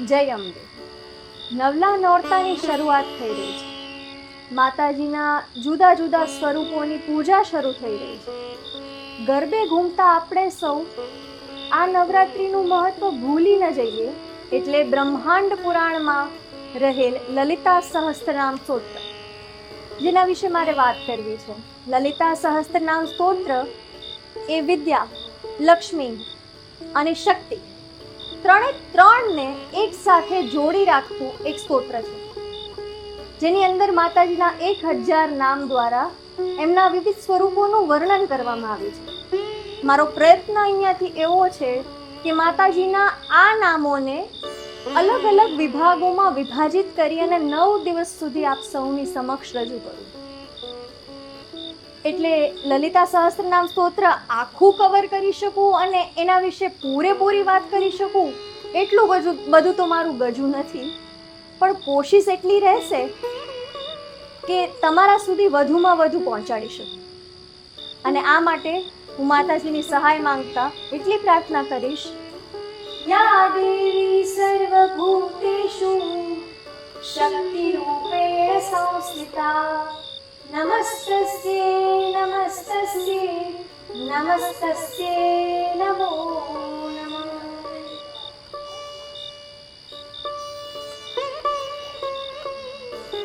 જય અંબે. નવલા નોરતાની શરૂઆત થઈ રહી છે. માતાજીના જુદા જુદા સ્વરૂપોની પૂજા શરૂ થઈ રહી છે. ગરબે ઘૂમતા આપણે સૌ આ નવરાત્રિનું મહત્વ ભૂલી ન જઈએ એટલે બ્રહ્માંડ પુરાણમાં રહેલ લલિતા સહસ્ત્રનામ સ્તોત્ર. જેના વિશે મારે વાત કરવી છે. લલિતા સહસ્ત્રનામ સ્તોત્ર એ વિદ્યા, લક્ષ્મી અને શક્તિ ત્રણે ત્રણને એક સાથે જોડી રાખવું એક સ્તોત્ર છે. જેની અંદર માતાજીના એક હજાર નામ દ્વારા એમના વિવિધ સ્વરૂપોનું વર્ણન કરવામાં આવ્યું છે. મારો પ્રયત્ન અહીંયાથી એવો છે કે માતાજીના આ નામોને અલગ અલગ વિભાગોમાં વિભાજિત કરી અને નવ દિવસ સુધી આપ સૌની સમક્ષ રજૂ કરું. એટલે લલિતા સહસ્ત્રનામ સ્તોત્ર આખું કવર કરી શકું અને એના વિશે પૂરેપૂરી વાત કરી શકું? એટલું બધું બધું તો મારું ગજું નથી. પણ કોશિશ એટલી રહેશે કે તમારા સુધી વધુમાં વધુ પહોંચાડી શકું. અને આ માટે હું માતાજીની સહાય માંગતા એટલી પ્રાર્થના કરીશ. યા દેવી સર્વભૂતેષુ શક્તિરૂપેણ સંસ્થિતા. નમસ્તસ્યે નમસ્તસ્યે નમસ્તસ્યે નમો